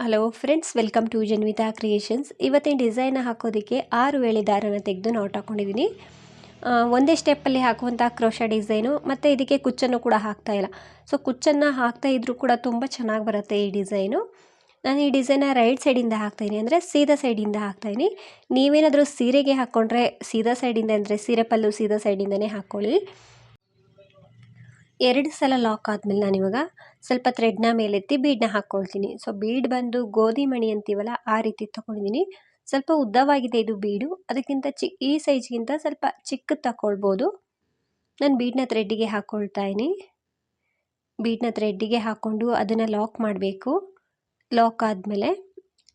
Hello friends welcome to Janvitha creations ಇವತ್ತಿನ design ಹಾಕೋದಕ್ಕೆ ಆರು ವೇಳೆ ದಾರನ ತೆಗೆದು ನಾಟ್ ಹಾಕೊಂಡಿದ್ದೀನಿ ಒಂದೇ ಸ್ಟೆಪ್ಪಲ್ಲಿ ಹಾಕುವಂಥ ಕ್ರೋಶ ಡಿಸೈನು ಮತ್ತು ಇದಕ್ಕೆ ಕುಚ್ಚನ್ನು ಕೂಡ ಹಾಕ್ತಾ ಇಲ್ಲ. ಸೊ ಕುಚ್ಚನ್ನು ಹಾಕ್ತಾ ಇದ್ರೂ ಕೂಡ ತುಂಬ ಚೆನ್ನಾಗಿ ಬರುತ್ತೆ ಈ ಡಿಸೈನು ನಾನು ಈ ಡಿಸೈನ ರೈಟ್ ಸೈಡಿಂದ ಹಾಕ್ತಾಯಿನಿ ಅಂದರೆ ಸೀದಾ ಸೈಡಿಂದ ಹಾಕ್ತಾಯಿನಿ ನೀವೇನಾದರೂ ಸೀರೆಗೆ ಹಾಕ್ಕೊಂಡ್ರೆ ಸೀದಾ ಸೈಡಿಂದ ಅಂದರೆ ಸೀರೆ ಪಲ್ಲು ಸೀದಾ ಸೈಡಿಂದನೇ ಹಾಕ್ಕೊಳ್ಳಿ ಎರಡು ಸಲ ಲಾಕ್ ಆದಮೇಲೆ ನಾನಿವಾಗ ಸ್ವಲ್ಪ ಥ್ರೆಡ್ನ ಮೇಲೆತ್ತಿ ಬೀಡ್ನ ಹಾಕ್ಕೊಳ್ತೀನಿ. ಸೊ ಬೀಡ್ ಬಂದು ಗೋಧಿ ಮಣಿ ಅಂತೀವಲ್ಲ, ಆ ರೀತಿ ತೊಗೊಂಡಿದ್ದೀನಿ ಸ್ವಲ್ಪ ಉದ್ದವಾಗಿದೆ ಇದು ಬೀಡು ಅದಕ್ಕಿಂತ ಚಿ, ಈ ಸೈಜ್ಗಿಂತ ಸ್ವಲ್ಪ ಚಿಕ್ಕ ತಗೊಳ್ಬೋದು ನಾನು ಬೀಡ್ನ ಥ್ರೆಡ್ಡಿಗೆ ಇದ್ದೀನಿ. ಬೀಡ್ನ ಥ್ರೆಡ್ಡಿಗೆ ಹಾಕ್ಕೊಂಡು ಅದನ್ನು ಲಾಕ್ ಮಾಡಬೇಕು. ಲಾಕ್ ಆದಮೇಲೆ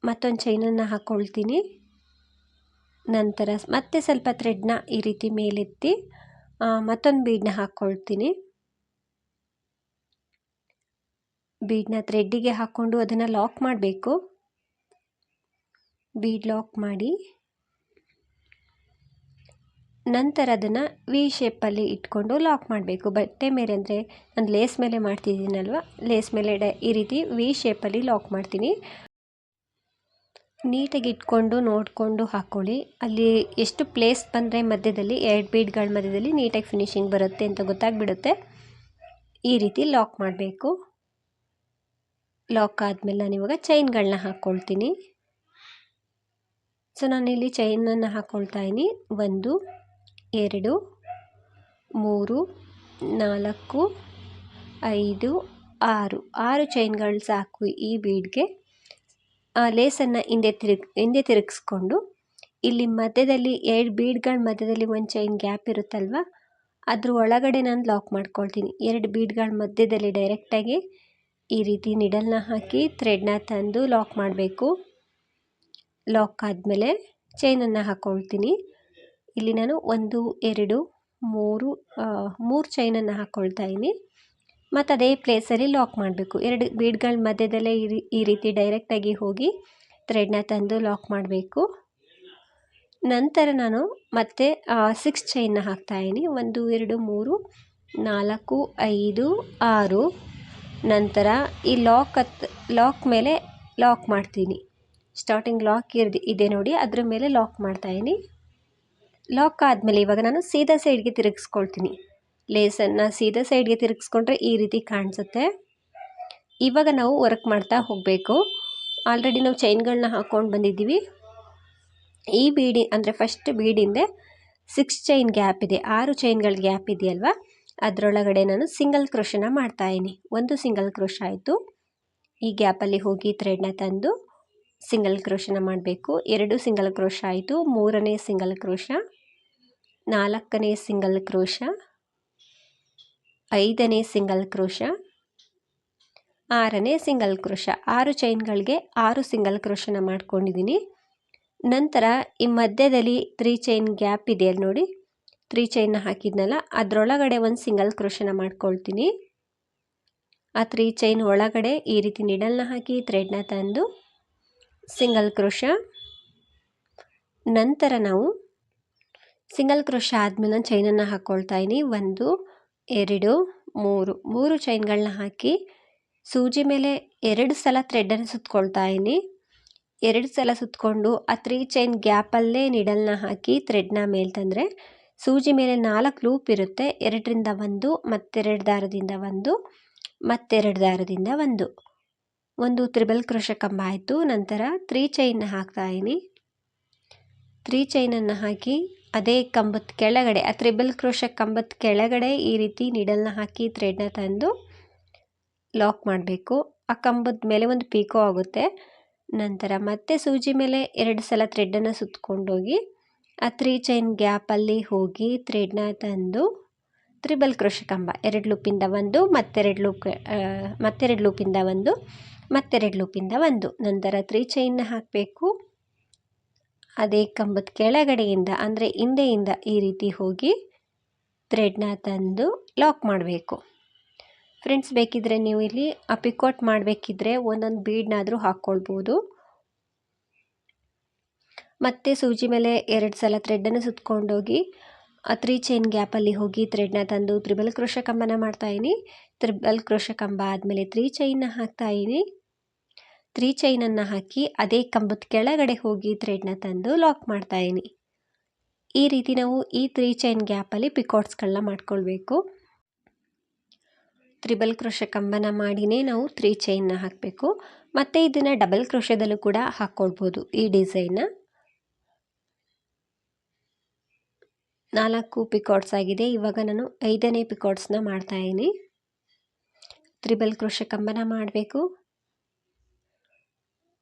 ಮತ್ತೊಂದು ಚೈನನ್ನು ಹಾಕ್ಕೊಳ್ತೀನಿ ನಂತರ ಮತ್ತೆ ಸ್ವಲ್ಪ ಥ್ರೆಡ್ನ ಈ ರೀತಿ ಮೇಲೆತ್ತಿ ಮತ್ತೊಂದು ಬೀಡನ್ನ ಹಾಕ್ಕೊಳ್ತೀನಿ ಬೀಡನ್ನ ಥ್ರೆಡ್ಡಿಗೆ ಹಾಕ್ಕೊಂಡು ಅದನ್ನು ಲಾಕ್ ಮಾಡಬೇಕು. ಬೀಡ್ ಲಾಕ್ ಮಾಡಿ, ನಂತರ ಅದನ್ನು ವಿ ಶೇಪಲ್ಲಿ ಇಟ್ಕೊಂಡು ಲಾಕ್ ಮಾಡಬೇಕು. ಬಟ್ಟೆ ಮೇಲೆ ಅಂದರೆ ನಾನು ಲೇಸ್ ಮೇಲೆ ಮಾಡ್ತಿದ್ದೀನಲ್ವ? ಲೇಸ್ ಮೇಲೆ ಡ ಈ ರೀತಿ ವಿ ಶೇಪಲ್ಲಿ ಲಾಕ್ ಮಾಡ್ತೀನಿ. ನೀಟಾಗಿ ಇಟ್ಕೊಂಡು ನೋಡಿಕೊಂಡು ಹಾಕ್ಕೊಳ್ಳಿ. ಅಲ್ಲಿ ಎಷ್ಟು ಪ್ಲೇಸ್ ಬಂದರೆ ಮಧ್ಯದಲ್ಲಿ, ಎರಡು ಬೀಡ್ಗಳ ಮಧ್ಯದಲ್ಲಿ ನೀಟಾಗಿ ಫಿನಿಶಿಂಗ್ ಬರುತ್ತೆ ಅಂತ ಗೊತ್ತಾಗ್ಬಿಡುತ್ತೆ. ಈ ರೀತಿ ಲಾಕ್ ಮಾಡಬೇಕು. ಲಾಕ್ ಆದಮೇಲೆ ನಾನು ಇವಾಗ ಚೈನ್ಗಳನ್ನ ಹಾಕ್ಕೊಳ್ತೀನಿ ಸೊ ನಾನಿಲ್ಲಿ ಚೈನನ್ನು ಹಾಕ್ಕೊಳ್ತಾ ಇದ್ದೀನಿ. ಒಂದು, ಎರಡು, ಮೂರು, ನಾಲ್ಕು, ಐದು, ಆರು. ಆರು ಚೈನ್ಗಳು ಸಾಕು ಈ ಬೀಡ್ಗೆ ಲೇಸನ್ನು ಹಿಂದೆ ತಿರುಗ್, ಹಿಂದೆ ತಿರುಗಿಸ್ಕೊಂಡು ಇಲ್ಲಿ ಮಧ್ಯದಲ್ಲಿ ಎರಡು ಬೀಡ್ಗಳ ಮಧ್ಯದಲ್ಲಿ ಒಂದು ಚೈನ್ ಗ್ಯಾಪ್ ಇರುತ್ತಲ್ವ? ಅದ್ರ ಒಳಗಡೆ ನಾನು ಲಾಕ್ ಮಾಡ್ಕೊಳ್ತೀನಿ. ಎರಡು ಬೀಡ್ಗಳ ಮಧ್ಯದಲ್ಲಿ ಡೈರೆಕ್ಟಾಗಿ ಈ ರೀತಿ ನಿಡಲ್ನ ಹಾಕಿ ಥ್ರೆಡ್ನ ತಂದು ಲಾಕ್ ಮಾಡಬೇಕು. ಲಾಕ್ ಆದಮೇಲೆ ಚೈನನ್ನು ಹಾಕ್ಕೊಳ್ತೀನಿ ಇಲ್ಲಿ ನಾನು ಒಂದು, ಎರಡು, ಮೂರು ಮೂರು ಚೈನನ್ನು ಹಾಕ್ಕೊಳ್ತಾ ಇದ್ದೀನಿ. ಮತ್ತು ಅದೇ ಪ್ಲೇಸಲ್ಲಿ ಲಾಕ್ ಮಾಡಬೇಕು. ಎರಡು ಬೀಡ್ಗಳ ಮಧ್ಯದಲ್ಲೇ ಈ ರೀತಿ ಡೈರೆಕ್ಟಾಗಿ ಹೋಗಿ ಥ್ರೆಡ್ನ ತಂದು ಲಾಕ್ ಮಾಡಬೇಕು. ನಂತರ ನಾನು ಮತ್ತೆ ಸಿಕ್ಸ್ ಚೈನ್ನ ಹಾಕ್ತಾಯಿದ್ದೀನಿ ಒಂದು, ಎರಡು, ಮೂರು, ನಾಲ್ಕು, ಐದು, ಆರು. ನಂತರ ಈ ಲಾಕ್ ಹತ್ ಲಾಕ್ ಮೇಲೆ ಲಾಕ್ ಮಾಡ್ತೀನಿ. ಸ್ಟಾರ್ಟಿಂಗ್ ಲಾಕ್ ಇರ್ದು, ಇದೆ ನೋಡಿ, ಅದ್ರ ಮೇಲೆ ಲಾಕ್ ಮಾಡ್ತಾಯಿದ್ದೀನಿ ಲಾಕ್ ಆದಮೇಲೆ ಇವಾಗ ನಾನು ಸೀದಾ ಸೈಡ್ಗೆ ತಿರುಗಿಸ್ಕೊಳ್ತೀನಿ. ಲೇಸನ್ನು ಸೀದಾ ಸೈಡ್ಗೆ ತಿರುಗಿಸ್ಕೊಂಡ್ರೆ ಈ ರೀತಿ ಕಾಣಿಸುತ್ತೆ. ಇವಾಗ ನಾವು ವರ್ಕ್ ಮಾಡ್ತಾ ಹೋಗಬೇಕು. ಆಲ್ರೆಡಿ ನಾವು ಚೈನ್ಗಳನ್ನ ಹಾಕ್ಕೊಂಡು ಬಂದಿದ್ದೀವಿ. ಈ ಬೀಡಿ, ಅಂದರೆ ಫಸ್ಟ್ ಬೀಡಿಂದೆ ಸಿಕ್ಸ್ ಚೈನ್ ಗ್ಯಾಪ್ ಇದೆ. ಆರು ಚೈನ್ಗಳ ಗ್ಯಾಪ್ ಇದೆಯಲ್ವ? ಅದರೊಳಗಡೆ ನಾನು ಸಿಂಗಲ್ ಕ್ರೋಶನ ಮಾಡ್ತಾಯಿದ್ದೀನಿ ಒಂದು ಸಿಂಗಲ್ ಕ್ರೋಶ ಆಯಿತು. ಈ ಗ್ಯಾಪಲ್ಲಿ ಹೋಗಿ ಥ್ರೆಡ್ನ ತಂದು ಸಿಂಗಲ್ ಕ್ರೋಶನ ಮಾಡಬೇಕು. ಎರಡು ಸಿಂಗಲ್ ಕ್ರೋಶ ಆಯಿತು. ಮೂರನೇ ಸಿಂಗಲ್ ಕ್ರೋಶ ನಾಲ್ಕನೇ ಸಿಂಗಲ್ ಕ್ರೋಶ ಐದನೇ ಸಿಂಗಲ್ ಕ್ರೋಶ ಆರನೇ ಸಿಂಗಲ್ ಕ್ರೋಶ ಆರು ಚೈನ್ಗಳಿಗೆ ಆರು ಸಿಂಗಲ್ ಕ್ರೋಶನ ಮಾಡ್ಕೊಂಡಿದ್ದೀನಿ. ನಂತರ ಈ ಮಧ್ಯದಲ್ಲಿ ತ್ರೀ ಚೈನ್ ಗ್ಯಾಪ್ ಇದೆಯಲ್ಲ ನೋಡಿ. ತ್ರೀ ಚೈನ್ನ ಹಾಕಿದ್ನಲ್ಲ, ಅದರೊಳಗಡೆ ಒಂದು ಸಿಂಗಲ್ ಕ್ರೋಶನ ಮಾಡ್ಕೊಳ್ತೀನಿ. ಆ ತ್ರೀ ಚೈನ್ ಒಳಗಡೆ ಈ ರೀತಿ ನಿಡಲ್ನ ಹಾಕಿ ಥ್ರೆಡ್ನ ತಂದು ಸಿಂಗಲ್ ಕ್ರೋಶ. ನಂತರ ನಾವು ಸಿಂಗಲ್ ಕ್ರೋಶ ಆದಮೇಲೆ ನಾನು ಚೈನನ್ನು ಹಾಕ್ಕೊಳ್ತಾ ಇದ್ದೀನಿ ಒಂದು, ಎರಡು, ಮೂರು. ಮೂರು ಚೈನ್ಗಳನ್ನ ಹಾಕಿ ಸೂಜಿ ಮೇಲೆ ಎರಡು ಸಲ ಥ್ರೆಡನ್ನು ಸುತ್ಕೊಳ್ತಾ ಇದ್ದೀನಿ ಎರಡು ಸಲ ಸುತ್ತಕೊಂಡು ಆ ತ್ರೀ ಚೈನ್ ಗ್ಯಾಪಲ್ಲೇ ನಿಡಲ್ನ ಹಾಕಿ ಥ್ರೆಡ್ನ ಮೇಲೆ ತಂದರೆ ಸೂಜಿ ಮೇಲೆ ನಾಲ್ಕು ಲೂಪ್ ಇರುತ್ತೆ. ಎರಡರಿಂದ ಒಂದು, ಮತ್ತೆರಡು ದಾರದಿಂದ ಒಂದು, ಮತ್ತೆರಡು ದಾರದಿಂದ ಒಂದು. ಒಂದು ತ್ರಿಬಲ್ ಕ್ರೋಶ ಕಂಬ ಆಯಿತು. ನಂತರ ತ್ರೀ ಚೈನ್ನ ಹಾಕ್ತಾಯಿದ್ದೀನಿ ತ್ರೀ ಚೈನನ್ನು ಹಾಕಿ ಅದೇ ಕಂಬದ ಕೆಳಗಡೆ, ಆ ತ್ರಿಬಲ್ ಕ್ರೋಶ ಕಂಬದ ಕೆಳಗಡೆ ಈ ರೀತಿ ನಿಡಲ್ನ ಹಾಕಿ ಥ್ರೆಡ್ನ ತಂದು ಲಾಕ್ ಮಾಡಬೇಕು. ಆ ಕಂಬದ ಮೇಲೆ ಒಂದು ಪೀಕೋ ಆಗುತ್ತೆ. ನಂತರ ಮತ್ತೆ ಸೂಜಿ ಮೇಲೆ ಎರಡು ಸಲ ಥ್ರೆಡನ್ನು ಸುತ್ತಕೊಂಡೋಗಿ ಆ ತ್ರೀ ಚೈನ್ ಗ್ಯಾಪಲ್ಲಿ ಹೋಗಿ ಥ್ರೆಡ್ನ ತಂದು ತ್ರಿಬಲ್ ಕ್ರೋಶ ಕಂಬ ಎರಡು ಲೂಪಿಂದ ಒಂದು, ಮತ್ತೆರಡು ಲೂಪ್ ಮತ್ತೆರಡು ಲೂಪಿಂದ ಒಂದು, ಮತ್ತೆರಡು ಲೂಪಿಂದ ಒಂದು. ನಂತರ ತ್ರೀ ಚೈನ್ನ ಹಾಕಬೇಕು. ಅದೇ ಕಂಬದ ಕೆಳಗಡೆಯಿಂದ, ಅಂದರೆ ಹಿಂದೆಯಿಂದ ಈ ರೀತಿ ಹೋಗಿ ಥ್ರೆಡ್ನ ತಂದು ಲಾಕ್ ಮಾಡಬೇಕು. ಫ್ರೆಂಡ್ಸ್ ಬೇಕಿದ್ದರೆ ನೀವು ಇಲ್ಲಿ ಅಪಿಕೋಟ್ ಮಾಡಬೇಕಿದ್ರೆ ಒಂದೊಂದು ಬೀಡ್ನಾದರೂ ಹಾಕ್ಕೊಳ್ಬೋದು. ಮತ್ತೆ ಸೂಜಿ ಮೇಲೆ ಎರಡು ಸಲ ಥ್ರೆಡ್ಡನ್ನು ಸುತ್ಕೊಂಡೋಗಿ ತ್ರೀ ಚೈನ್ ಗ್ಯಾಪಲ್ಲಿ ಹೋಗಿ ಥ್ರೆಡ್ನ ತಂದು ತ್ರಿಬಲ್ ಕ್ರೋಶ ಕಂಬನ ಮಾಡ್ತಾಯಿನಿ ತ್ರಿಬಲ್ ಕ್ರೋಶ ಕಂಬ ಆದಮೇಲೆ ತ್ರೀ ಚೈನ್ನ ಹಾಕ್ತಾಯಿನಿ ತ್ರೀ ಚೈನನ್ನು ಹಾಕಿ ಅದೇ ಕಂಬದ ಕೆಳಗಡೆ ಹೋಗಿ ಥ್ರೆಡ್ನ ತಂದು ಲಾಕ್ ಮಾಡ್ತಾಯಿನಿ ಈ ರೀತಿ ನಾವು ಈ ತ್ರೀ ಚೈನ್ ಗ್ಯಾಪಲ್ಲಿ ಪಿಕೋಟ್ಸ್ಗಳನ್ನ ಮಾಡ್ಕೊಳ್ಬೇಕು. ತ್ರಿಬಲ್ ಕ್ರೋಶ ಕಂಬನ ಮಾಡಿನೇ ನಾವು ತ್ರೀ ಚೈನ್ನ ಹಾಕಬೇಕು. ಮತ್ತು ಇದನ್ನು ಡಬಲ್ ಕ್ರೋಶದಲ್ಲೂ ಕೂಡ ಹಾಕ್ಕೊಳ್ಬೋದು ಈ ಡಿಸೈನ್ನ ನಾಲ್ಕು ಪಿಕಾಟ್ಸ್ ಆಗಿದೆ. ಇವಾಗ ನಾನು ಐದನೇ ಪಿಕಾಟ್ಸ್ನ ಮಾಡ್ತಾಯಿದ್ದೀನಿ ತ್ರಿಬಲ್ ಕ್ರೋಶ ಕಂಬನ ಮಾಡಬೇಕು.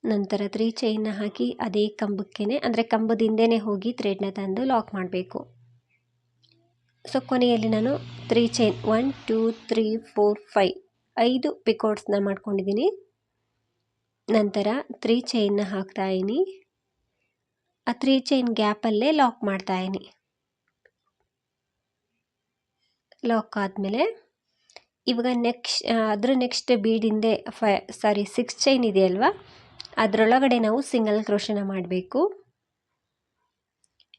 ನಂತರ ತ್ರೀ ಚೈನ್ನ ಹಾಕಿ ಅದೇ ಕಂಬಕ್ಕೆ ಅಂದರೆ ಕಂಬದಿಂದೇ ಹೋಗಿ ಥ್ರೆಡ್ನ ತಂದು ಲಾಕ್ ಮಾಡಬೇಕು. ಸೊ ಕೊನೆಯಲ್ಲಿ ನಾನು three chain one, two, three, four, five, ಐದು ಪಿಕೋಟ್ಸ್ನ ಮಾಡ್ಕೊಂಡಿದ್ದೀನಿ. ನಂತರ ತ್ರೀ ಚೈನ್ನ ಹಾಕ್ತಾಯಿನಿ ಆ ತ್ರೀ ಚೈನ್ ಗ್ಯಾಪಲ್ಲೇ ಲಾಕ್ ಮಾಡ್ತಾಯಿನಿ ಲಾಕ್ ಆದಮೇಲೆ ಇವಾಗ ನೆಕ್ಸ್ಟ್ ಅದ್ರ ನೆಕ್ಸ್ಟ್ ಬೀಡಿಂದೆ ಫೈ ಸಾರಿ ಸಿಕ್ಸ್ ಚೈನ್ ಇದೆ ಅಲ್ವಾ? ಅದರೊಳಗಡೆ ನಾವು ಸಿಂಗಲ್ ಕ್ರೋಶನ ಮಾಡಬೇಕು.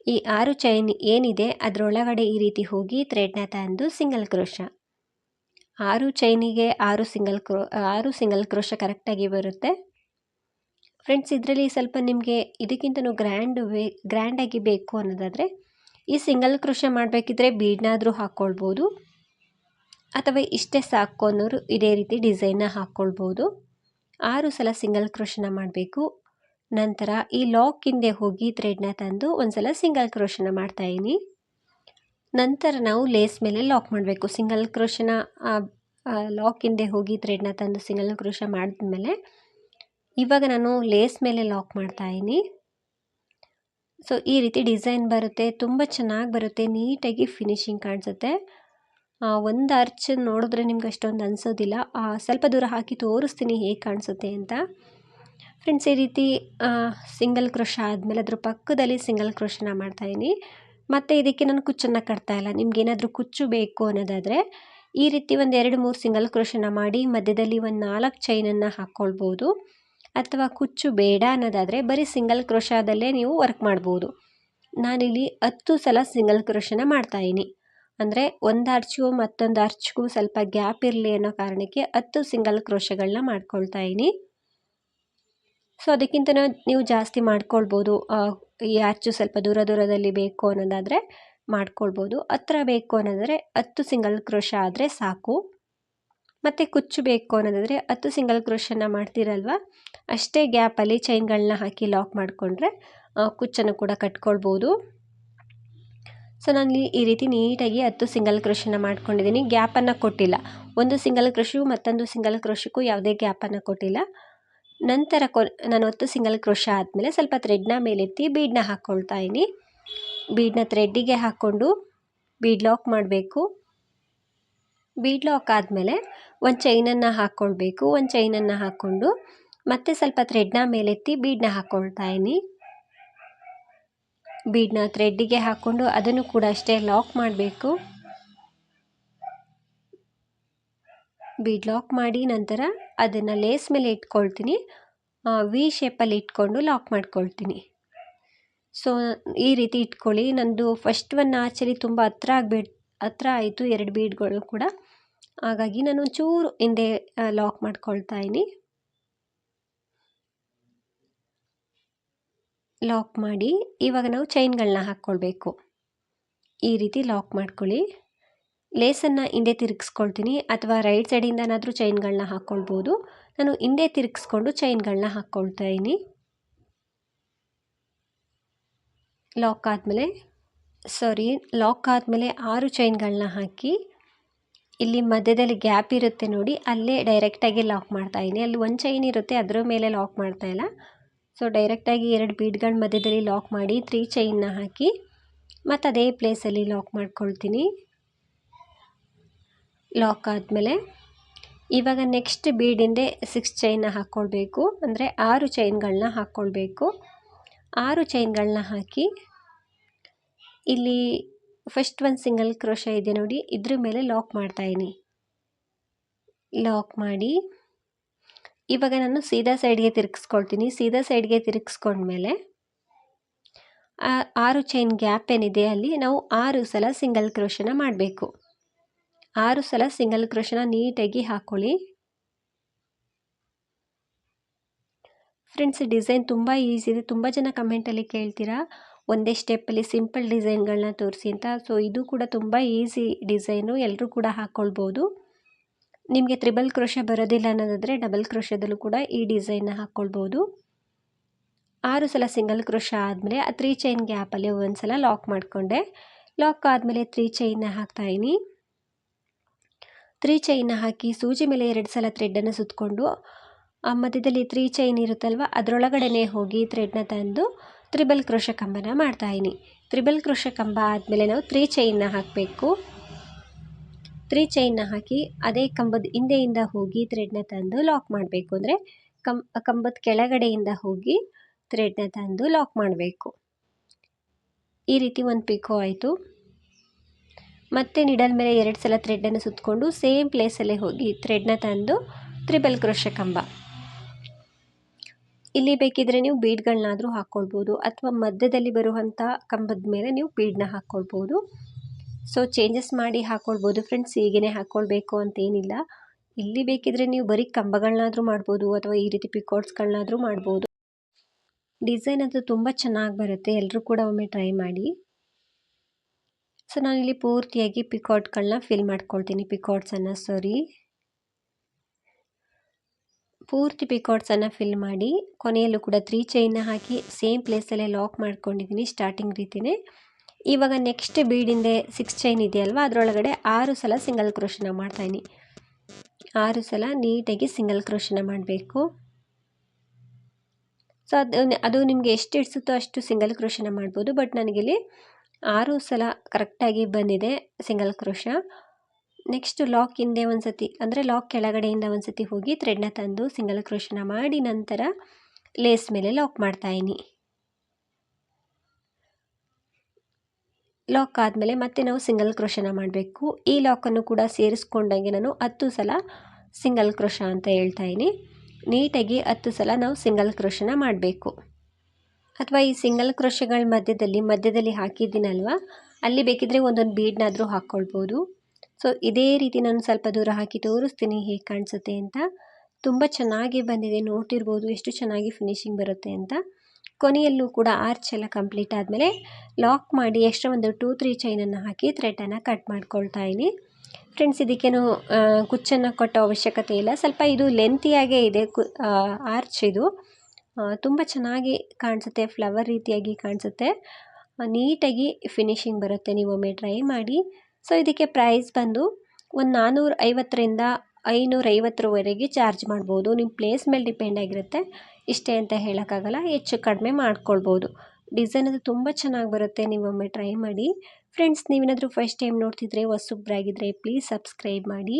ಈ ಆರು ಚೈನ್ ಏನಿದೆ, ಅದರೊಳಗಡೆ ಈ ರೀತಿ ಹೋಗಿ ಥ್ರೆಡ್ನ ತಂದು ಸಿಂಗಲ್ ಕ್ರೋಶ ಆರು ಚೈನಿಗೆ ಆರು ಸಿಂಗಲ್ ಕ್ರೋ ಆರು ಸಿಂಗಲ್ ಕ್ರೋಶ ಕರೆಕ್ಟಾಗಿ ಬರುತ್ತೆ. ಫ್ರೆಂಡ್ಸ್ ಇದರಲ್ಲಿ ಸ್ವಲ್ಪ ನಿಮಗೆ ಇದಕ್ಕಿಂತಲೂ ಗ್ರ್ಯಾಂಡ್ ವೇ ಗ್ರ್ಯಾಂಡಾಗಿ ಬೇಕು ಅನ್ನೋದಾದರೆ ಈ ಸಿಂಗಲ್ ಕ್ರೋಶ ಮಾಡಬೇಕಿದ್ರೆ ಬೀಡ್ನಾದರೂ ಹಾಕ್ಕೊಳ್ಬೋದು. ಅಥವಾ ಇಷ್ಟೇ ಸಾಕು ಅನ್ನೋರು ಇದೇ ರೀತಿ ಡಿಸೈನ್ನ ಹಾಕ್ಕೊಳ್ಬೋದು. ಆರು ಸಲ ಸಿಂಗಲ್ ಕ್ರೋಶನ ಮಾಡಬೇಕು. ನಂತರ ಈ ಲಾಕ್ ಹಿಂದೆ ಹೋಗಿ ಥ್ರೆಡ್ನ ತಂದು ಒಂದು ಸಲ ಸಿಂಗಲ್ ಕ್ರೋಶನ ಮಾಡ್ತಾಯಿದ್ದೀನಿ ನಂತರ ನಾವು ಲೇಸ್ ಮೇಲೆ ಲಾಕ್ ಮಾಡಬೇಕು. ಸಿಂಗಲ್ ಕ್ರೋಶನ ಲಾಕ್ ಹಿಂದೆ ಹೋಗಿ ಥ್ರೆಡ್ನ ತಂದು ಸಿಂಗಲ್ ಕ್ರೋಶ ಮಾಡಿದ್ಮೇಲೆ ಇವಾಗ ನಾನು ಲೇಸ್ ಮೇಲೆ ಲಾಕ್ ಮಾಡ್ತಾಯಿನಿ ಸೊ, ಈ ರೀತಿ ಡಿಸೈನ್ ಬರುತ್ತೆ, ತುಂಬ ಚೆನ್ನಾಗಿ ಬರುತ್ತೆ, ನೀಟಾಗಿ ಫಿನಿಶಿಂಗ್ ಕಾಣಿಸುತ್ತೆ. ಒಂದು ಅರ್ಚ್ ನೋಡಿದ್ರೆ ನಿಮ್ಗೆ ಅಷ್ಟೊಂದು ಅನಿಸೋದಿಲ್ಲ. ಸ್ವಲ್ಪ ದೂರ ಹಾಕಿ ತೋರಿಸ್ತೀನಿ ಹೇಗೆ ಕಾಣಿಸುತ್ತೆ ಅಂತ. ಫ್ರೆಂಡ್ಸ್, ಈ ರೀತಿ ಸಿಂಗಲ್ ಕ್ರೋಶ ಆದಮೇಲೆ ಅದ್ರ ಪಕ್ಕದಲ್ಲಿ ಸಿಂಗಲ್ ಕ್ರೋಶನ ಮಾಡ್ತಾಯಿದ್ದೀನಿ ಮತ್ತು ಇದಕ್ಕೆ ನಾನು ಕುಚ್ಚನ್ನು ಕಟ್ತಾ ಇಲ್ಲ. ಏನಾದರೂ ಕುಚ್ಚು ಬೇಕು ಅನ್ನೋದಾದರೆ, ಈ ರೀತಿ ಒಂದು ಎರಡು ಮೂರು ಸಿಂಗಲ್ ಕ್ರೋಶನ ಮಾಡಿ ಮಧ್ಯದಲ್ಲಿ ಒಂದು ನಾಲ್ಕು ಚೈನನ್ನು ಹಾಕ್ಕೊಳ್ಬೋದು ಅಥವಾ ಕುಚ್ಚು ಬೇಡ ಅನ್ನೋದಾದರೆ ಬರೀ ಸಿಂಗಲ್ ಕ್ರೋಶಾದಲ್ಲೇ ನೀವು ವರ್ಕ್ ಮಾಡ್ಬೋದು. ನಾನಿಲ್ಲಿ ಹತ್ತು ಸಲ ಸಿಂಗಲ್ ಕ್ರೋಶನ ಮಾಡ್ತಾಯಿದ್ದೀನಿ ಅಂದರೆ ಒಂದು ಅರ್ಚಿಗೂ ಮತ್ತೊಂದು ಅರ್ಚ್ಗೂ ಸ್ವಲ್ಪ ಗ್ಯಾಪ್ ಇರಲಿ ಅನ್ನೋ ಕಾರಣಕ್ಕೆ ಹತ್ತು ಸಿಂಗಲ್ ಕ್ರೋಶಗಳನ್ನ ಮಾಡ್ಕೊಳ್ತಾ ಇದ್ದೀನಿ. ಸೊ ಅದಕ್ಕಿಂತ ನೀವು ಜಾಸ್ತಿ ಮಾಡ್ಕೊಳ್ಬೋದು. ಈ ಅರ್ಚು ಸ್ವಲ್ಪ ದೂರ ದೂರದಲ್ಲಿ ಬೇಕು ಅನ್ನೋದಾದರೆ ಮಾಡ್ಕೊಳ್ಬೋದು. ಹತ್ರ ಬೇಕು ಅನ್ನೋದಾದರೆ ಹತ್ತು ಸಿಂಗಲ್ ಕ್ರೋಶ ಆದರೆ ಸಾಕು. ಮತ್ತು ಕುಚ್ಚು ಬೇಕು ಅನ್ನೋದಾದರೆ ಹತ್ತು ಸಿಂಗಲ್ ಕ್ರೋಶನ ಮಾಡ್ತೀರಲ್ವ? ಅಷ್ಟೇ ಗ್ಯಾಪಲ್ಲಿ ಚೈನ್ಗಳನ್ನ ಹಾಕಿ ಲಾಕ್ ಮಾಡಿಕೊಂಡ್ರೆ ಕುಚ್ಚನ್ನು ಕೂಡ ಕಟ್ಕೊಳ್ಬೋದು. ಸೊ ನಾನು ಈ ರೀತಿ ನೀಟಾಗಿ ಹತ್ತು ಸಿಂಗಲ್ ಕ್ರೋಶನ ಮಾಡ್ಕೊಂಡಿದ್ದೀನಿ. ಗ್ಯಾಪನ್ನು ಕೊಟ್ಟಿಲ್ಲ. ಒಂದು ಸಿಂಗಲ್ ಕ್ರೋಶು ಮತ್ತೊಂದು ಸಿಂಗಲ್ ಕ್ರೋಶಕ್ಕೂ ಯಾವುದೇ ಗ್ಯಾಪನ್ನು ಕೊಟ್ಟಿಲ್ಲ. ನಂತರ ಕೊ, ನಾನು ಹತ್ತು ಸಿಂಗಲ್ ಕ್ರೋಶ ಆದಮೇಲೆ ಸ್ವಲ್ಪ ಥ್ರೆಡ್ನ ಮೇಲೆತ್ತಿ ಬೀಡನ್ನ ಹಾಕ್ಕೊಳ್ತಾ ಇದ್ದೀನಿ. ಬೀಡನ್ನ ಥ್ರೆಡ್ಡಿಗೆ ಹಾಕ್ಕೊಂಡು ಬೀಡ್ ಲಾಕ್ ಮಾಡಬೇಕು. ಬೀಡ್ ಲಾಕ್ ಆದಮೇಲೆ ಒಂದು ಚೈನನ್ನು ಹಾಕ್ಕೊಳ್ಬೇಕು ಒಂದು ಚೈನನ್ನು ಹಾಕ್ಕೊಂಡು ಮತ್ತೆ ಸ್ವಲ್ಪ ಥ್ರೆಡ್ನ ಮೇಲೆತ್ತಿ ಬೀಡನ್ನ ಹಾಕ್ಕೊಳ್ತಾ ಇದ್ದೀನಿ ಬೀಡನ್ನ ಥ್ರೆಡ್ಡಿಗೆ ಹಾಕ್ಕೊಂಡು ಅದನ್ನು ಕೂಡ ಅಷ್ಟೇ ಲಾಕ್ ಮಾಡಬೇಕು. ಬೀಡ್ ಲಾಕ್ ಮಾಡಿ ನಂತರ ಅದನ್ನು ಲೇಸ್ ಮೇಲೆ ಇಟ್ಕೊಳ್ತೀನಿ. ವಿ ಶೇಪಲ್ಲಿ ಇಟ್ಕೊಂಡು ಲಾಕ್ ಮಾಡ್ಕೊಳ್ತೀನಿ. ಸೊ ಈ ರೀತಿ ಇಟ್ಕೊಳ್ಳಿ. ನಂದು ಫಸ್ಟ್ ಒನ್ ಆಚರಿ ತುಂಬ ಹತ್ರ ಆಗಿಬಿಡ್ ಹತ್ರ ಆಯಿತು ಎರಡು ಬೀಡ್ಗಳು ಕೂಡ. ಹಾಗಾಗಿ ನಾನು ಚೂರು ಹಿಂದೆ ಲಾಕ್ ಮಾಡ್ಕೊಳ್ತಾ ಇದ್ದೀನಿ ಲಾಕ್ ಮಾಡಿ ಇವಾಗ ನಾವು ಚೈನ್ಗಳನ್ನ ಹಾಕ್ಕೊಳ್ಬೇಕು. ಈ ರೀತಿ ಲಾಕ್ ಮಾಡ್ಕೊಳ್ಳಿ. ಲೇಸನ್ನು ಹಿಂದೆ ತಿರುಗಿಸ್ಕೊಳ್ತೀನಿ ಅಥವಾ ರೈಟ್ ಸೈಡಿಂದನಾದರೂ ಚೈನ್ಗಳನ್ನ ಹಾಕ್ಕೊಳ್ಬೋದು. ನಾನು ಹಿಂದೆ ತಿರುಗಿಸ್ಕೊಂಡು ಚೈನ್ಗಳನ್ನ ಹಾಕ್ಕೊಳ್ತಾ ಇದ್ದೀನಿ ಲಾಕ್ ಆದಮೇಲೆ ಸಾರಿ ಲಾಕ್ ಆದಮೇಲೆ ಆರು ಚೈನ್ಗಳನ್ನ ಹಾಕಿ, ಇಲ್ಲಿ ಮಧ್ಯದಲ್ಲಿ ಗ್ಯಾಪ್ ಇರುತ್ತೆ ನೋಡಿ, ಅಲ್ಲೇ ಡೈರೆಕ್ಟಾಗಿ ಲಾಕ್ ಮಾಡ್ತಾಯಿದ್ದೀನಿ ಅಲ್ಲಿ ಒಂದು ಚೈನ್ ಇರುತ್ತೆ, ಅದರ ಮೇಲೆ ಲಾಕ್ ಮಾಡ್ತಾ ಇಲ್ಲ. ಸೊ ಡೈರೆಕ್ಟಾಗಿ ಎರಡು ಬೀಡ್ಗಳ ಮಧ್ಯದಲ್ಲಿ ಲಾಕ್ ಮಾಡಿ ತ್ರೀ ಚೈನ್ನ ಹಾಕಿ, ಮತ್ತು ಅದೇ ಪ್ಲೇಸಲ್ಲಿ ಲಾಕ್ ಮಾಡ್ಕೊಳ್ತೀನಿ. ಲಾಕ್ ಆದಮೇಲೆ, ಇವಾಗ ನೆಕ್ಸ್ಟ್ ಬೀಡಿಂದೆ ಸಿಕ್ಸ್ ಚೈನ್ನ ಹಾಕ್ಕೊಳ್ಬೇಕು ಅಂದರೆ ಆರು ಚೈನ್ಗಳನ್ನ ಹಾಕ್ಕೊಳ್ಬೇಕು ಆರು ಚೈನ್ಗಳನ್ನ ಹಾಕಿ ಇಲ್ಲಿ ಫಸ್ಟ್ ಒಂದು ಸಿಂಗಲ್ ಕ್ರೋಶ ಇದೆ ನೋಡಿ. ಇದ್ರ ಮೇಲೆ ಲಾಕ್ ಮಾಡ್ತಾಯಿದ್ದೀನಿ ಲಾಕ್ ಮಾಡಿ. ಇವಾಗ ನಾನು ಸೀದಾ ಸೈಡ್ಗೆ ತಿರುಗಿಸ್ಕೊಳ್ತೀನಿ. ಸೀದಾ ಸೈಡ್ಗೆ ತಿರುಗಿಸ್ಕೊಂಡ್ಮೇಲೆ ಆರು ಚೈನ್ ಗ್ಯಾಪ್ ಏನಿದೆ ಅಲ್ಲಿ ನಾವು ಆರು ಸಲ ಸಿಂಗಲ್ ಕ್ರೋಶನ ಮಾಡಬೇಕು. ಆರು ಸಲ ಸಿಂಗಲ್ ಕ್ರೋಶನ ನೀಟಾಗಿ ಹಾಕ್ಕೊಳ್ಳಿ ಫ್ರೆಂಡ್ಸ್ ಡಿಸೈನ್ ತುಂಬ ಈಸಿ ಇದೆ. ತುಂಬ ಜನ ಕಮೆಂಟಲ್ಲಿ ಕೇಳ್ತೀರಾ? ಒಂದೇ ಸ್ಟೆಪ್ಪಲ್ಲಿ ಸಿಂಪಲ್ ಡಿಸೈನ್ಗಳನ್ನ ತೋರಿಸಿ ಅಂತ. ಸೊ, ಇದು ಕೂಡ ತುಂಬ ಈಸಿ ಡಿಸೈನು. ಎಲ್ಲರೂ ಕೂಡ ಹಾಕ್ಕೊಳ್ಬೋದು ನಿಮಗೆ ತ್ರಿಬಲ್ ಕ್ರೋಶ ಬರೋದಿಲ್ಲ ಅನ್ನೋದಾದರೆ ಡಬಲ್ ಕ್ರೋಶದಲ್ಲೂ ಕೂಡ ಈ ಡಿಸೈನ್ನ ಹಾಕ್ಕೊಳ್ಬೋದು ಆರು ಸಲ ಸಿಂಗಲ್ ಕ್ರೋಶ ಆದಮೇಲೆ ಆ ತ್ರೀ ಚೈನ್ ಗ್ಯಾಪಲ್ಲಿ ಒಂದು ಸಲ ಲಾಕ್ ಮಾಡಿಕೊಂಡೆ. ಲಾಕ್ ಆದಮೇಲೆ ತ್ರೀ ಚೈನ್ನ ಹಾಕ್ತಾಯಿನಿ ತ್ರೀ ಚೈನ್ನ ಹಾಕಿ ಸೂಜಿ ಮೇಲೆ ಎರಡು ಸಲ ಥ್ರೆಡ್ಡನ್ನು ಸುತ್ತಕೊಂಡು ಆ ಮಧ್ಯದಲ್ಲಿ ತ್ರೀ ಚೈನ್ ಇರುತ್ತಲ್ವ, ಅದರೊಳಗಡೆನೇ ಹೋಗಿ ಥ್ರೆಡ್ನ ತಂದು ತ್ರಿಬಲ್ ಕ್ರೋಶ ಕಂಬನ ಮಾಡ್ತಾಯಿನಿ ತ್ರಿಬಲ್ ಕ್ರೋಶ ಕಂಬ ಆದಮೇಲೆ ನಾವು ತ್ರೀ ಚೈನ್ನ ಹಾಕಬೇಕು. ತ್ರೀ ಚೈನ್ನ ಹಾಕಿ ಅದೇ ಕಂಬದ ಹಿಂದೆಯಿಂದ ಹೋಗಿ ಥ್ರೆಡ್ನ ತಂದು ಲಾಕ್ ಮಾಡಬೇಕು. ಅಂದರೆ ಕಂ ಕಂಬದ ಕೆಳಗಡೆಯಿಂದ ಹೋಗಿ ಥ್ರೆಡ್ನ ತಂದು ಲಾಕ್ ಮಾಡಬೇಕು. ಈ ರೀತಿ ಒಂದು ಪಿಕೋ ಆಯಿತು. ಮತ್ತೆ ನಿಡಲ್ ಮೇಲೆ ಎರಡು ಸಲ ಥ್ರೆಡ್ಡನ್ನು ಸುತ್ತಕೊಂಡು ಸೇಮ್ ಪ್ಲೇಸಲ್ಲೇ ಹೋಗಿ ಥ್ರೆಡ್ನ ತಂದು ತ್ರಿಬಲ್ ಕ್ರೋಶ ಕಂಬ ಇಲ್ಲಿ ಬೇಕಿದ್ರೆ ನೀವು ಬೀಡ್ಗಳನ್ನಾದರೂ ಹಾಕ್ಕೊಳ್ಬೋದು ಅಥವಾ ಮಧ್ಯದಲ್ಲಿ ಬರುವಂಥ ಕಂಬದ ಮೇಲೆ ನೀವು ಬೀಡನ್ನ ಹಾಕ್ಕೊಳ್ಬೋದು. ಸೊ ಚೇಂಜಸ್ ಮಾಡಿ ಹಾಕ್ಕೊಳ್ಬೋದು ಫ್ರೆಂಡ್ಸ್ ಹೀಗೇ ಹಾಕ್ಕೊಳ್ಬೇಕು ಅಂತೇನಿಲ್ಲ ಇಲ್ಲಿ ಬೇಕಿದ್ರೆ ನೀವು ಬರೀ ಕಂಬಗಳನ್ನಾದರೂ ಮಾಡ್ಬೋದು ಅಥವಾ ಈ ರೀತಿ ಪಿಕಾಟ್ಸ್ಗಳನ್ನಾದರೂ ಮಾಡ್ಬೋದು. ಡಿಸೈನ್ ಅದು ತುಂಬ ಚೆನ್ನಾಗಿ ಬರುತ್ತೆ ಎಲ್ಲರೂ ಕೂಡ ಒಮ್ಮೆ ಟ್ರೈ ಮಾಡಿ. ಸೊ ನಾನಿಲ್ಲಿ ಪೂರ್ತಿಯಾಗಿ ಪಿಕಾಟ್ಗಳನ್ನ ಫಿಲ್ ಮಾಡ್ಕೊಳ್ತೀನಿ ಪಿಕಾಟ್ಸನ್ನು ಸಾರಿ ಪೂರ್ತಿ ಪಿಕಾಟ್ಸನ್ನು ಫಿಲ್ ಮಾಡಿ, ಕೊನೆಯಲ್ಲೂ ಕೂಡ ತ್ರೀ ಚೈನ್ನ ಹಾಕಿ ಸೇಮ್ ಪ್ಲೇಸಲ್ಲೇ ಲಾಕ್ ಮಾಡ್ಕೊಂಡಿದ್ದೀನಿ ಸ್ಟಾರ್ಟಿಂಗ್ ರೀತಿಯೇ ಇವಾಗ ನೆಕ್ಸ್ಟ್ ಬೀಡಿಂದೆ ಸಿಕ್ಸ್ ಚೈನ್ ಇದೆಯಲ್ವ, ಅದರೊಳಗಡೆ ಆರು ಸಲ ಸಿಂಗಲ್ ಕ್ರೋಶನ ಮಾಡ್ತಾಯಿನಿ ಆರು ಸಲ ನೀಟಾಗಿ ಸಿಂಗಲ್ ಕ್ರೋಶನ ಮಾಡಬೇಕು. ಸೊ ಅದು ಅದು ನಿಮಗೆ ಎಷ್ಟು ಹಿಡಿಸುತ್ತೋ ಅಷ್ಟು ಸಿಂಗಲ್ ಕ್ರೋಶನ ಮಾಡ್ಬೋದು ಬಟ್ ನನಗಿಲ್ಲಿ ಆರು ಸಲ ಕರೆಕ್ಟಾಗಿ ಬಂದಿದೆ ಸಿಂಗಲ್ ಕ್ರೋಶ ನೆಕ್ಸ್ಟ್ ಲಾಕ್ ಹಿಂದೆ ಒಂದು ಸತಿ ಅಂದರೆ ಲಾಕ್ ಕೆಳಗಡೆಯಿಂದ ಒಂದು ಸತಿ ಹೋಗಿ ಥ್ರೆಡ್ನ ತಂದು ಸಿಂಗಲ್ ಕ್ರೋಶನ ಮಾಡಿ ನಂತರ ಲೇಸ್ ಮೇಲೆ ಲಾಕ್ ಮಾಡ್ತಾಯಿನಿ ಲಾಕ್ ಆದಮೇಲೆ ಮತ್ತೆ ನಾವು ಸಿಂಗಲ್ ಕ್ರೋಶನ ಮಾಡಬೇಕು. ಈ ಲಾಕನ್ನು ಕೂಡ ಸೇರಿಸ್ಕೊಂಡಂಗೆ ನಾನು ಹತ್ತು ಸಲ ಸಿಂಗಲ್ ಕ್ರೋಶ ಅಂತ ಹೇಳ್ತಾಯಿನಿ ನೀಟಾಗಿ ಹತ್ತು ಸಲ ನಾವು ಸಿಂಗಲ್ ಕ್ರೋಶನ ಮಾಡಬೇಕು. ಅಥವಾ ಈ ಸಿಂಗಲ್ ಕ್ರೋಶಗಳ ಮಧ್ಯದಲ್ಲಿ ಮಧ್ಯದಲ್ಲಿ ಹಾಕಿದ್ದೀನಲ್ವ, ಅಲ್ಲಿ ಬೇಕಿದ್ರೆ ಒಂದೊಂದು ಬೀಡ್ನಾದರೂ ಹಾಕ್ಕೊಳ್ಬೋದು. ಸೊ ಇದೇ ರೀತಿ ನಾನು ಸ್ವಲ್ಪ ದೂರ ಹಾಕಿ ತೋರಿಸ್ತೀನಿ ಹೇಗೆ ಕಾಣಿಸುತ್ತೆ ಅಂತ. ತುಂಬ ಚೆನ್ನಾಗಿ ಬಂದಿದೆ ನೋಡ್ತಿರ್ಬೋದು ಎಷ್ಟು ಚೆನ್ನಾಗಿ ಫಿನಿಶಿಂಗ್ ಬರುತ್ತೆ ಅಂತ. ಕೊನೆಯಲ್ಲೂ ಕೂಡ ಆರ್ಚ್ ಎಲ್ಲ ಕಂಪ್ಲೀಟ್ ಆದಮೇಲೆ ಲಾಕ್ ಮಾಡಿ ಎಕ್ಸ್ಟ್ರಾ ಒಂದು ಟೂ ತ್ರೀ ಚೈನನ್ನು ಹಾಕಿ ಥ್ರೆಡನ್ನು ಕಟ್ ಮಾಡ್ಕೊಳ್ತಾ ಇದ್ದೀನಿ. ಫ್ರೆಂಡ್ಸ್ ಇದಕ್ಕೇನು ಕುಚ್ಚನ್ನು ಕೊಟ್ಟೋ ಅವಶ್ಯಕತೆ ಇಲ್ಲ. ಸ್ವಲ್ಪ ಇದು ಲೆಂತಿಯಾಗೇ ಇದೆ ಆರ್ಚ್ ಇದು. ತುಂಬ ಚೆನ್ನಾಗಿ ಕಾಣಿಸುತ್ತೆ ಫ್ಲವರ್ ರೀತಿಯಾಗಿ ಕಾಣಿಸುತ್ತೆ. ನೀಟಾಗಿ ಫಿನಿಶಿಂಗ್ ಬರುತ್ತೆ ನೀವು ಒಮ್ಮೆ ಟ್ರೈ ಮಾಡಿ. ಸೊ ಇದಕ್ಕೆ ಪ್ರೈಸ್ ಬಂದು ಒಂದು ನಾನ್ನೂರ ಐವತ್ತರಿಂದ ಐನೂರೈವತ್ತರವರೆಗೆ ಚಾರ್ಜ್ ಮಾಡ್ಬೋದು. ನಿಮ್ಮ ಪ್ಲೇಸ್ ಮೇಲೆ ಡಿಪೆಂಡ್ ಆಗಿರುತ್ತೆ. ಇಷ್ಟೇ ಅಂತ ಹೇಳೋಕ್ಕಾಗಲ್ಲ, ಹೆಚ್ಚು ಕಡಿಮೆ ಮಾಡ್ಕೊಳ್ಬೋದು. ಡಿಸೈನ್ ಅದು ತುಂಬ ಚೆನ್ನಾಗಿ ಬರುತ್ತೆ. ನೀವೊಮ್ಮೆ ಟ್ರೈ ಮಾಡಿ. ಫ್ರೆಂಡ್ಸ್ ನೀವೇನಾದರೂ ಫಸ್ಟ್ ಟೈಮ್ ನೋಡ್ತಿದ್ರೆ ಹೊಸಬ್ರಾಗಿದ್ದರೆ ಪ್ಲೀಸ್ ಸಬ್ಸ್ಕ್ರೈಬ್ ಮಾಡಿ.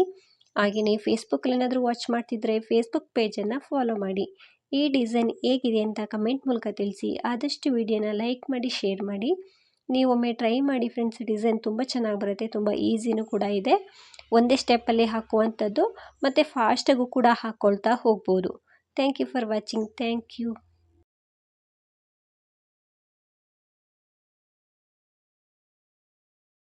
ಹಾಗೆಯೇ ಫೇಸ್ಬುಕ್ಕಲ್ಲಿ ಏನಾದರೂ ವಾಚ್ ಮಾಡ್ತಿದ್ರೆ ಫೇಸ್ಬುಕ್ ಪೇಜನ್ನು ಫಾಲೋ ಮಾಡಿ. ಈ ಡಿಸೈನ್ ಹೇಗಿದೆ ಅಂತ ಕಮೆಂಟ್ ಮೂಲಕ ತಿಳಿಸಿ. ಆದಷ್ಟು ವಿಡಿಯೋನ ಲೈಕ್ ಮಾಡಿ ಶೇರ್ ಮಾಡಿ. ನೀವು ಒಮ್ಮೆ ಟ್ರೈ ಮಾಡಿ ಫ್ರೆಂಡ್ಸ್ ಡಿಸೈನ್ ತುಂಬ ಚೆನ್ನಾಗಿ ಬರುತ್ತೆ, ತುಂಬ ಈಸಿನೂ ಕೂಡ ಇದೆ. ಒಂದೇ ಸ್ಟೆಪ್ಪಲ್ಲಿ ಹಾಕುವಂಥದ್ದು, ಮತ್ತು ಫಾಸ್ಟಾಗೂ ಕೂಡ ಹಾಕ್ಕೊಳ್ತಾ ಹೋಗ್ಬೋದು. Thank you for watching thank you